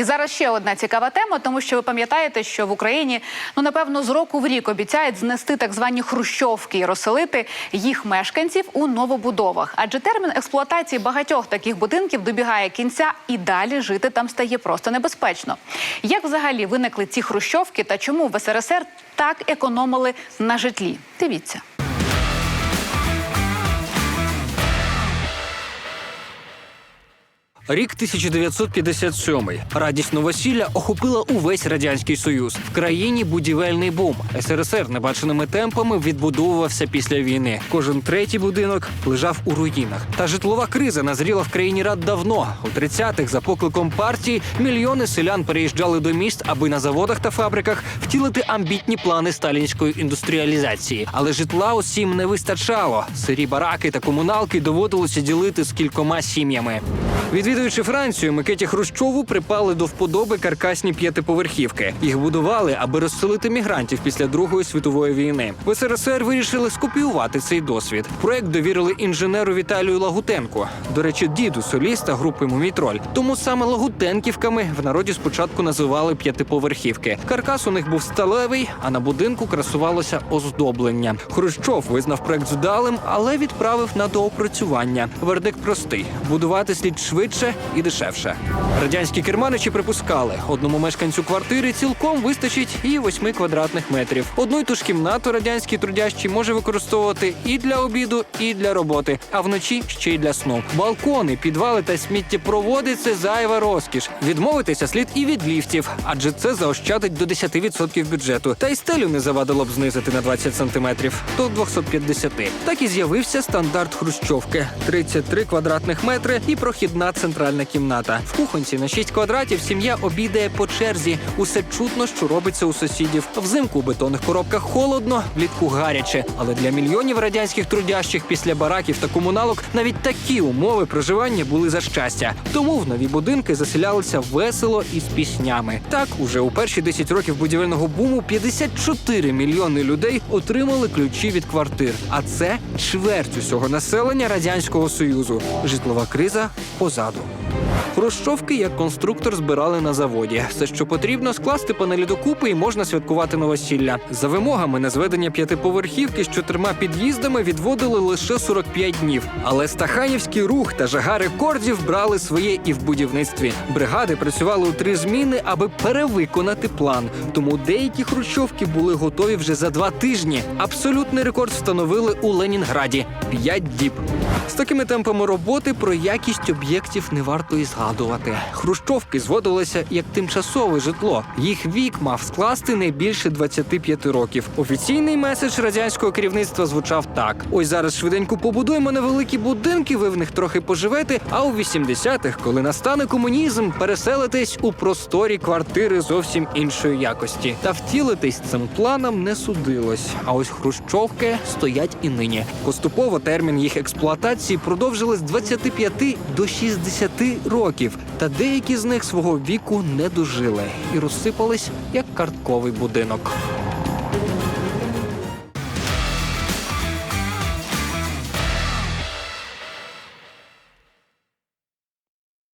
І зараз ще одна цікава тема, тому що ви пам'ятаєте, що в Україні ну напевно з року в рік обіцяють знести так звані хрущовки і розселити їх мешканців у новобудовах. Адже термін експлуатації багатьох таких будинків добігає кінця, і далі жити там стає просто небезпечно. Як взагалі виникли ці хрущовки та чому в СРСР так економили на житлі? Дивіться. Рік 1957. Радість новосілля охопила увесь радянський союз. В країні будівельний бум. СРСР небаченими темпами відбудовувався після війни. Кожен третій будинок лежав у руїнах. Та житлова криза назріла в країні рад давно. У 30-х за покликом партії мільйони селян переїжджали до міст, аби на заводах та фабриках втілити амбітні плани сталінської індустріалізації. Але житла усім не вистачало. Сирі бараки та комуналки доводилося ділити з кількома сім'ями. Відвідуючи Францію, Микиті Хрущову припали до вподоби каркасні п'ятиповерхівки. Їх будували, аби розселити мігрантів після Другої світової війни. В СРСР вирішили скопіювати цей досвід. Проект довірили інженеру Віталію Лагутенку. До речі, діду соліста групи Мумітроль. Тому саме Лагутенківками в народі спочатку називали п'ятиповерхівки. Каркас у них був сталевий, а на будинку красувалося оздоблення. Хрущов визнав проект здалим, але відправив на доопрацювання. Вердикт простий: будувати слід швидше і дешевше. Радянські керманичі припускали, одному мешканцю квартири цілком вистачить і 8 квадратних метрів. Одну й ту ж кімнату радянський трудящий може використовувати і для обіду, і для роботи, а вночі ще й для сну. Балкони, підвали та сміттєпроводи – це зайва розкіш. Відмовитися слід і від ліфтів, адже це заощадить до 10% бюджету. Та й стелю не завадило б знизити на 20 сантиметрів до 250. Так і з'явився стандарт хрущовки: 33 квадратних метри і прохідна центральна кімната. В кухонці на 6 квадратів сім'я обідає по черзі. Усе чутно, що робиться у сусідів. Взимку у бетонних коробках холодно, влітку гаряче. Але для мільйонів радянських трудящих після бараків та комуналок навіть такі умови проживання були за щастя. Тому в нові будинки заселялися весело і з піснями. Так, уже у перші 10 років будівельного буму 54 мільйони людей отримали ключі від квартир. А це чверть усього населення радянського союзу. Житлова криза позаду. Хрущовки як конструктор збирали на заводі. Все, що потрібно, скласти панелі докупи і можна святкувати новосілля. За вимогами на зведення п'ятиповерхівки з чотирма під'їздами відводили лише 45 днів. Але стаханівський рух та жага рекордів брали своє і в будівництві. Бригади працювали у три зміни, аби перевиконати план. Тому деякі хрущовки були готові вже за два тижні. Абсолютний рекорд встановили у Ленінграді п'ять діб. З такими темпами роботи про якість об'єктів не варто і згадувати. Хрущовки зводилися як тимчасове житло. Їх вік мав скласти не більше 25 років. Офіційний меседж радянського керівництва звучав так: ось зараз швиденько побудуємо невеликі будинки, ви в них трохи поживете. А у 80-х, коли настане комунізм, переселитесь у просторі квартири зовсім іншої якості. Та втілитись цим планом не судилось. А ось хрущовки стоять і нині. Поступово термін їх експлуатації продовжили з 25 до 60 років, та деякі з них свого віку не дожили і розсипались як картковий будинок.